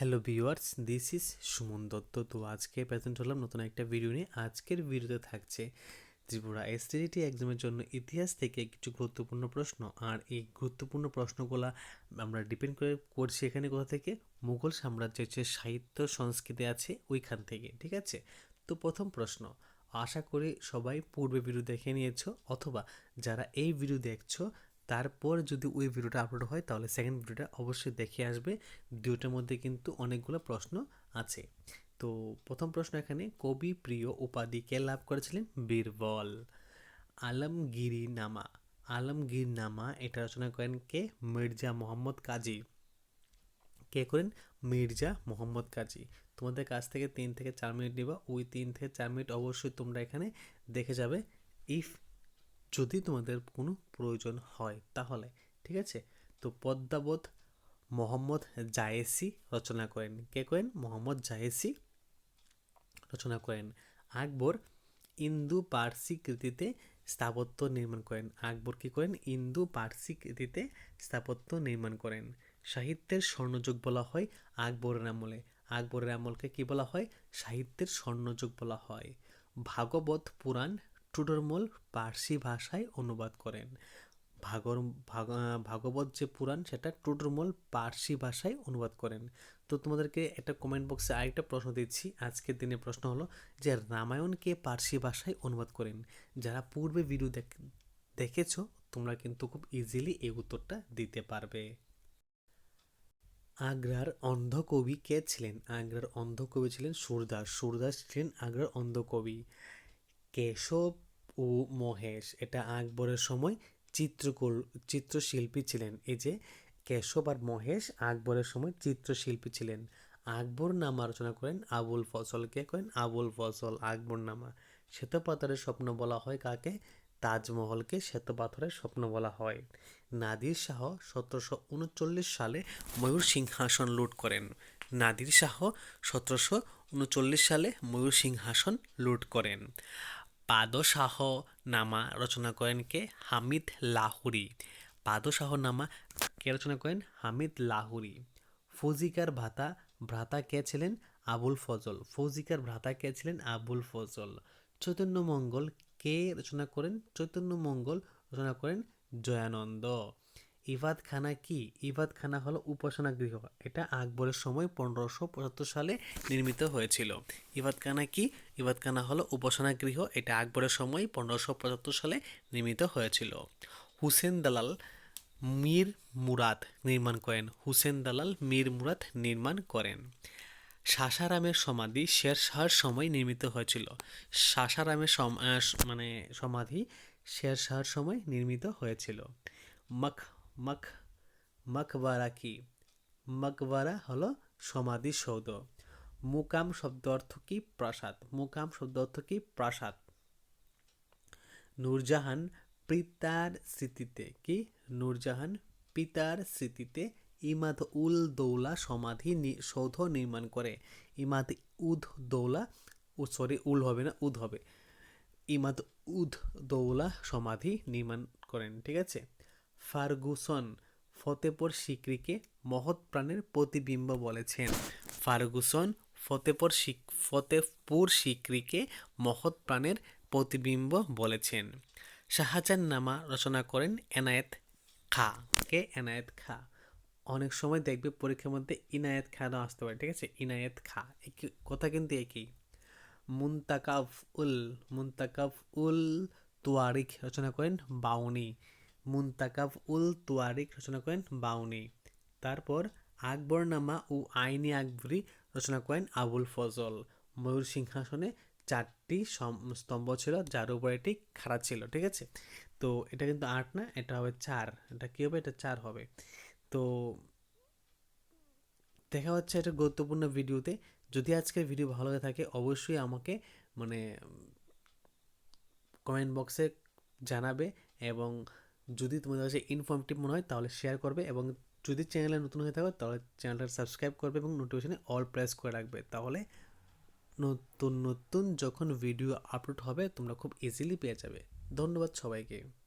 Hello viewers this is Suman Dutta তো আজকে present হলাম নতুন একটা ভিডিও নিয়ে। আজকের ভিডিওতে থাকছে ত্রিপুরা এসটিডিটি এক্সামের জন্য ইতিহাস থেকে কিছু গুরুত্বপূর্ণ প্রশ্ন। আর এই গুরুত্বপূর্ণ প্রশ্নগুলো আমরা ডিপেন্ড করে করছি এখানে কোথা থেকে? মুঘল সাম্রাজ্যের যে সাহিত্য সংস্কৃতি আছে, ওইখান থেকে, ঠিক আছে? তো প্রথম প্রশ্ন, আশা করি সবাই পূর্বে ভিডিও দেখে নিয়েছো, অথবা যারা এই ভিডিও দেখছ তারপর যদি ওই ভিডিওটা আপলোড হয়, তাহলে সেকেন্ড ভিডিওটা অবশ্যই দেখে আসবে। দুটোর মধ্যে কিন্তু অনেকগুলো প্রশ্ন আছে। তো প্রথম প্রশ্ন এখানে, কবি প্রিয় উপাধি কে লাভ করেছিলেন? বীরবল। আলমগিরি নামা আলমগীর নামা এটা রচনা করেন কে? মির্জা মোহাম্মদ কাজী। কে করেন? মির্জা মোহাম্মদ কাজী। তোমাদের কাছ থেকে তিন থেকে চার মিনিট নিবা। ওই তিন থেকে চার মিনিট অবশ্যই তোমরা এখানে দেখে যাবে। ইফ যদি তোমাদের কোনো প্রয়োজন হয় তাহলে, ঠিক আছে? তো পদ্মাবত মোহাম্মদ জায়েসি রচনা করেন। কে করেন? মোহাম্মদ জায়েসি রচনা করেন। আকবর ইন্দু পার্সি কৃতিতে স্থাপত্য নির্মাণ করেন। আকবর কী করেন? ইন্দু পার্সি কৃতিতে স্থাপত্য নির্মাণ করেন। সাহিত্যের স্বর্ণযুগ বলা হয় আকবরের আমলে। আকবরের আমলকে কি বলা হয়? সাহিত্যের স্বর্ণযুগ বলা হয়। ভাগবত পুরাণ টুডরমল পার্সি ভাষায় অনুবাদ করেন। ভাগর ভাগবত যে পুরাণ, সেটা টুডরমল পার্সি ভাষায় অনুবাদ করেন। তো তোমাদেরকে একটা কমেন্ট বক্সে আরেকটা প্রশ্ন দিচ্ছি। আজকের দিনে প্রশ্ন হলো যে, রামায়ণকে পার্সি ভাষায় অনুবাদ করেন? যারা পূর্বে ভিডিও দেখেছ, তোমরা কিন্তু খুব ইজিলি এই উত্তরটা দিতে পারবে। আগ্রার অন্ধকবি কে ছিলেন? আগ্রার অন্ধকবি ছিলেন সুরদাস। সুরদাস ছিলেন আগ্রার অন্ধকবি। কেশব ও মহেশ। এটা আকবরের সময় চিত্রকল, চিত্রশিল্পী ছিলেন। এই যে কেশব আর মহেশ আকবরের সময় চিত্রশিল্পী ছিলেন। আকবর নামা রচনা করেন আবুল ফসল কে করেন? আবুল ফসল আকবর নামা। শ্বেতপাথরের স্বপ্ন বলা হয় কাকে? তাজমহলকে শ্বেতপাথরের স্বপ্ন বলা হয়। নাদির শাহ সতেরোশো উনচল্লিশ সালে ময়ূর সিংহাসন লুট করেন। নাদির শাহ সতেরোশো উনচল্লিশ সালে ময়ূর সিংহাসন লুট করেন। পাদশাহ নামা রচনা করেন কে? হামিদ লাহুরি। পাদশাহ নামা কে রচনা করেন? হামিদ লাহুরি। ফৌজিকার ভাতা ভ্রাতা কে ছিলেন? আবুল ফজল। ফৌজিকার ভ্রাতা কে ছিলেন? আবুল ফজল। চৈতন্য মঙ্গল কে রচনা করেন? চৈতন্য মঙ্গল রচনা করেন জয়ানন্দ। ইবাদখানা কি? ইবাদখানা হলো উপাসনা গৃহ। এটা আকবরের সময় পনেরোশো পঁচাত্তর সালে নির্মিত হয়েছিল। ইবাদখানা কি? ইবাদখানা হলো উপাসনা গৃহ। এটা আকবরের সময় পনেরোশো পঁচাত্তর সালে নির্মিত হয়েছিল। হুসেন দালাল মীর মুরাদ নির্মাণ করেন। হুসেন দালাল মীর মুরাদ নির্মাণ করেন। সাসারামের সমাধি শের শাহর সময় নির্মিত হয়েছিল। সাসারামের মানে সমাধি শের শাহর সময় নির্মিত হয়েছিল। মখ মখ মকবারা কি? মকবারা হলো সমাধিসৌধ মুকাম শব্দ অর্থ কি? প্রাসাদ। মুকাম শব্দ অর্থ কি? প্রাসাদ। নূরজাহান পিতার স্মৃতিতে কি? নূরজাহান পিতার স্মৃতিতে ইমাদ উল দৌলা সমাধি সৌধ নির্মাণ করে। ইমাদ উদ দৌলা সরি উল হবে না, উদ হবে। ইমাদ উদ দৌলা সমাধি নির্মাণ করেন, ঠিক আছে? ফার্গুসন ফতেপুর সিক্রিকে মহৎ প্রাণের প্রতিবিম্ব বলেছেন। ফার্গুসন ফতেপুর ফতেপুর সিক্রিকে মহৎ প্রাণের প্রতিবিম্ব বলেছেন। শাহজাহান নামা রচনা করেন এনায়েত খা। কে? এনায়েত খা। অনেক সময় দেখবে পরীক্ষার মধ্যে ইনায়েত খা নাও আসতে পারে, ঠিক আছে? ইনায়েত খা। একই কথা কিন্তু একই। মুন্তাকাফ উল মুন্তাকাফ উল তুয়ারিক রচনা করেন বাউনি। মুন্তাকাব উল তুয়ারিক রচনা করেন বাউনি। তারপর আকবরনামা ও আইনি আকবরী রচনা করেন আবুল ফজল। ময়ূর সিংহাসনে চারটি স্তম্ভ ছিল, যার উপর এটি খাড়া ছিল, ঠিক আছে? তো এটা কিন্তু আট না? এটা হবে চার। এটা কী হবে? এটা চার হবে। তো দেখা হচ্ছে একটা গুরুত্বপূর্ণ ভিডিওতে। যদি আজকের ভিডিও ভালো লাগে থাকে, অবশ্যই আমাকে মানে কমেন্ট বক্সে জানাবে এবং যদি তোমাদের কাছে ইনফর্মেটিভ মনে হয়, তাহলে শেয়ার করবে এবং যদি চ্যানেলে নতুন হয়ে থাকো, তাহলে চ্যানেলটা সাবস্ক্রাইব করবে এবং নোটিফিকেশানে অল প্রেস করে রাখবে। তাহলে নতুন নতুন যখন ভিডিও আপলোড হবে, তোমরা খুব ইজিলি পেয়ে যাবে। ধন্যবাদ সবাইকে।